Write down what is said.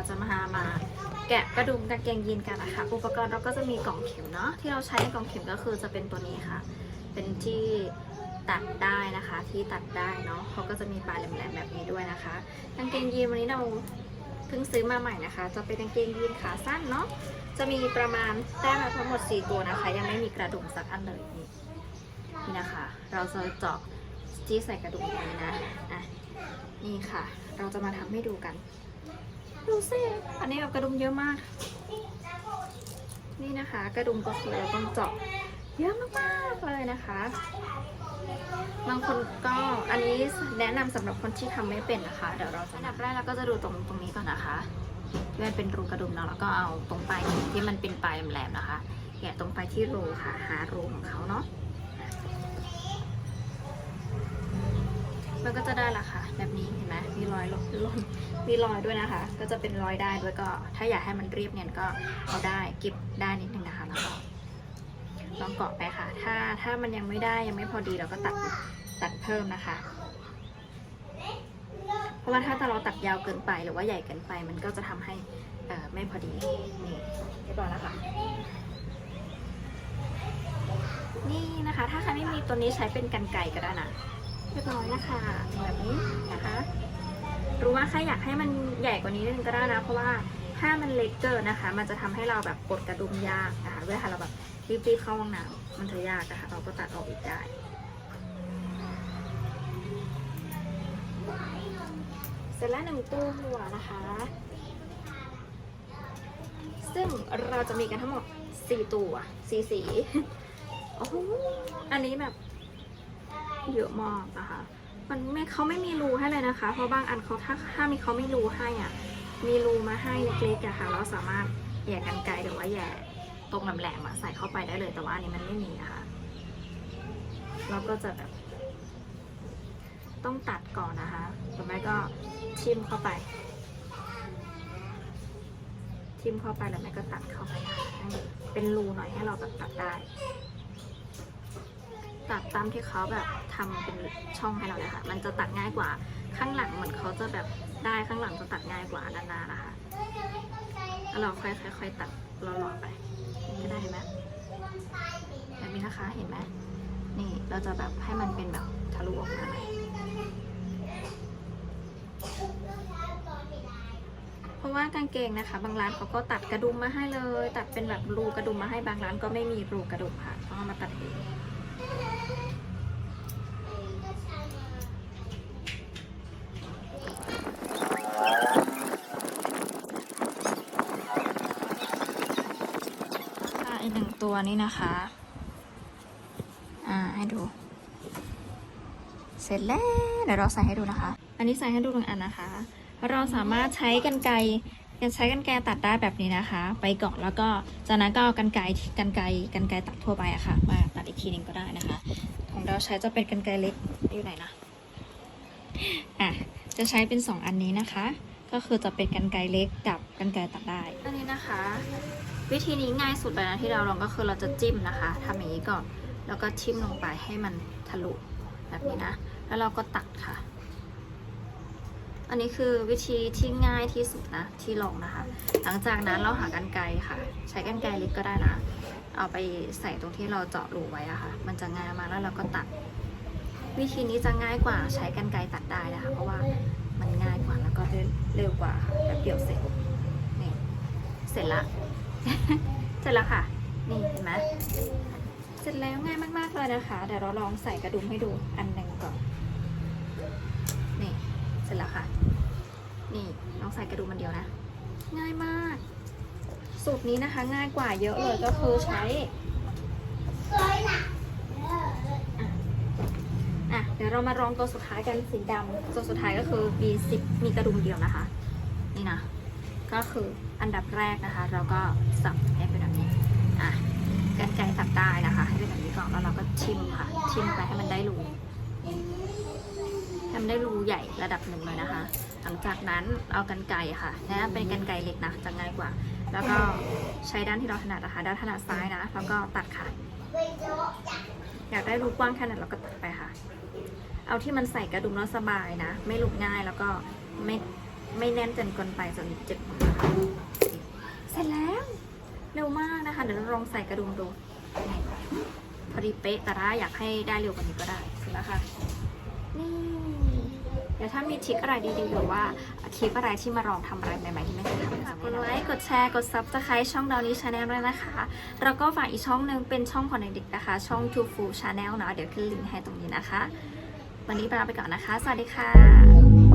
เราจะมามาแกะกระดุมกางเกงยีนกันนะคะอุปกรณ์เราก็จะมีกล่องเข็มเนาะที่เราใช้ในกล่องเข็มก็คือจะเป็นตัวนี้ค่ะ เป็นที่ตัดได้นะคะที่ตัดได้เนาะเขาก็จะมีปลายแหลมๆแบบนี้ด้วยนะคะกางเกงยีนวันนี้เราเพิ่งซื้อมาใหม่นะคะ จะเป็นกางเกงยีนขาสั้นเนาะจะมีประมาณได้มาทั้งหมด 4 ตัวนะคะ ยังไม่มีกระดุมสักอันเลยนี่นี่นะคะ เราจะเจาะจี้ใส่กระดุมตรงนี้นะอะนี่ค่ะ เราจะมาทำให้ดูกัน ดูสิอันนี้แบบกระดุมเยอะมาก นี่นะคะ กระดุมก็คือเราต้องเจาะเยอะมากๆเลยนะคะ บางคนก็อันนี้แนะนำสำหรับคนที่ทำไม่เป็นนะคะ เดี๋ยวเราจะอันดับแรกเราก็จะดูตรงตรงนี้ก่อนนะคะที่มันเป็นรูกระดุมเนาะแล้วก็เอาตรงปลายที่มันเป็นปลายแหลมๆนะคะแกะตรงไปที่รูค่ะ หารูของเขาเนาะ มันก็จะได้ละค่ะแบบนี้เห็นไหมมีรอยหล่นหล่นมีรอยด้วยนะคะ ก็จะเป็นรอยได้ด้วยก็ ถ้าอยากให้มันเรียบเนียนก็เอาได้เก็บได้นิดนึงนะคะแล้วก็ลองเกาะไปค่ะ ถ้าถ้ามันยังไม่ได้ยังไม่พอดีเราก็ตัดตัดเพิ่มนะคะ เพราะว่าถ้าเราตัดยาวเกินไปหรือว่าใหญ่เกินไป มันก็จะทำให้อ่อไม่พอดีนี่เรียบร้อยแล้วค่ะนี่นะคะ ถ้าใครไม่มีตัวนี้ใช้เป็นกันไก่ก็ได้นะ เรียบร้อยนะคะแบบนี้นะคะรู้ว่าใครอยากให้มันใหญ่กว่านี้นิดนึงก็ได้นะ เพราะว่าถ้ามันเล็กเกินนะคะ มันจะทำให้เราแบบกดกระดุมยากนะคะเวลาเราแบบรีบๆเข้าห้องน้ำมันจะยากนะคะเราก็ตัดออกอีกได้เสร็จแล้วหนึ่งตู้หัวนะคะ ซึ่งเราจะมีกันทั้งหมด4ตัวสีสีโอ้โหอันนี้แบบ เยอะมากนะคะ มันไม่เขาไม่มีรูให้เลยนะคะ เพราะบางอันเขาถ้าถ้ามีเขาไม่รูให้อะ มีรูมาให้เล็กๆอะค่ะ เราสามารถแย่กันไกลหรือว่าแย่ตรงแหลมๆอะใส่เข้าไปได้เลย แต่ว่าอันนี้มันไม่มีนะคะ เราก็จะแบบ ต้องตัดก่อนนะคะหรือไม่ก็ทิมเข้าไป ทิมเข้าไปหรือไม่ก็ตัดเข้าไปเป็นรูหน่อยให้เราแบบตัดได้ ตัดตามที่เขาแบบทำเป็นช่องให้เราเลยค่ะ มันจะตัดง่ายกว่าข้างหลังเหมือนเขาจะแบบได้ข้างหลังจะตัดง่ายกว่าด้านหน้านะคะแล้วเราค่อยๆค่อยตัดหล่อๆไปก็ได้เห็นไหมแบบนี้นะคะเห็นไหมนี่เราจะแบบให้มันเป็นแบบทะลุออกมาเพราะว่ากางเกงนะคะ บางร้านเขาก็ตัดกระดุมมาให้เลย ตัดเป็นแบบรูกระดุมมาให้บางร้านก็ไม่มีรูกระดุมค่ะต้องมาตัดเอง ตัวนี้นะคะ อ่าให้ดู เสร็จแล้วเดี๋ยวเราใส่ให้ดูนะคะ อันนี้ใส่ให้ดูหนึ่งอันนะคะ เราสามารถใช้กันไกรใช้กันไกรตัดได้แบบนี้นะคะ ไปก่อนแล้วก็จากนั้นก็เอากันไกรกันไกรกันไกรตัดทั่วไปอะค่ะ มาตัดอีกทีหนึงก็ได้นะคะ ของเราใช้จะเป็นกันไกรเล็กอยู่ไหนนะอะจะใช้เป็น 2 อันนี้นะคะ ก็คือจะเป็นกันไกรเล็กกับกันไกรตัดได้ อันนี้นะคะ วิธีนี้ง่ายสุดเลยนะที่เราลองก็คือเราจะจิ้มนะคะทำอย่างนี้ก่อนแล้วก็ทิ่มลงไปให้มันทะลุแบบนี้นะ แล้วเราก็ตัดค่ะ อันนี้คือวิธีที่ง่ายที่สุดนะที่ลองนะคะ หลังจากนั้นเราหากันไกรค่ะ ใช้กันไกรเล็กก็ได้นะ เอาไปใส่ตรงที่เราเจาะรูไว้อะค่ะ มันจะง่ายมากแล้วเราก็ตัด วิธีนี้จะง่ายกว่าใช้กันไกรตัดได้นะคะ เพราะว่ามันง่ายกว่าแล้วก็เร็วกว่าแบบเดียวเสร็จนี่เสร็จละ เสร็จแล้วค่ะ นี่เห็นไหมเสร็จแล้วง่ายมากๆเลยนะคะ เดี๋ยวเราลองใส่กระดุมให้ดูอันหนึ่งก่อน นี่เสร็จแล้วค่ะ นี่ลองใส่กระดุมมันเดียวนะ ง่ายมาก สูตรนี้นะคะ ง่ายกว่าเยอะเลยก็คือใช้อะอะเดี๋ยวเรามาลองตัวสุดท้ายกันสีดำตัวสุดท้ายก็คือมีสิบมีกระดุมเดียวนะคะ นี่นะ ก็คืออันดับแรกนะคะ เราก็สับให้เป็นแบบนี้อะกันไกรตัดได้นะคะ ให้เป็นแบบนี้ก่อนแล้วเราก็ชิมค่ะ ชิมไปให้มันได้รูให้มันได้รูใหญ่ระดับหนึ่งเลยนะคะ หลังจากนั้นเอากันไกรค่ะแนะนำเป็นกันไกรเล็กนะจะง่ายกว่า แล้วก็ใช้ด้านที่เราถนัดนะคะด้านถนัดซ้ายนะแล้วก็ตัดค่ะอยากได้รูกว้างแค่ไหนเราก็ตัดไปค่ะ เอาที่มันใส่กระดุมแล้วสบายนะ ไม่หลุดง่ายแล้วก็ไม่ ไม่แน่นจนเกินไปจนเจ็บมือนะคะเสร็จแล้วเร็วมากนะคะ เดี๋ยวเราลองใส่กระดุมดูนี่พอดีเป๊ะแต่ถ้าอยากให้ได้เร็วกว่านี้ก็ได้เสร็จแล้วค่ะ นี่เดี๋ยวถ้ามีทริคอะไรดีๆหรือว่าคลิปอะไรที่มาลองทำอะไรใหม่ๆที่ไม่เคยทำฝากกดไลค์กดแชร์กด subscribe ช่องดาวนี้ชาแนลด้วยนะคะ แล้วก็ฝากอีกช่องหนึ่งเป็นช่องของเด็กๆนะคะ ช่อง Two Full Channel เนาะเดี๋ยวขึ้นลิงก์ให้ตรงนี้นะคะ วันนี้ไปลาไปก่อนนะคะ สวัสดีค่ะ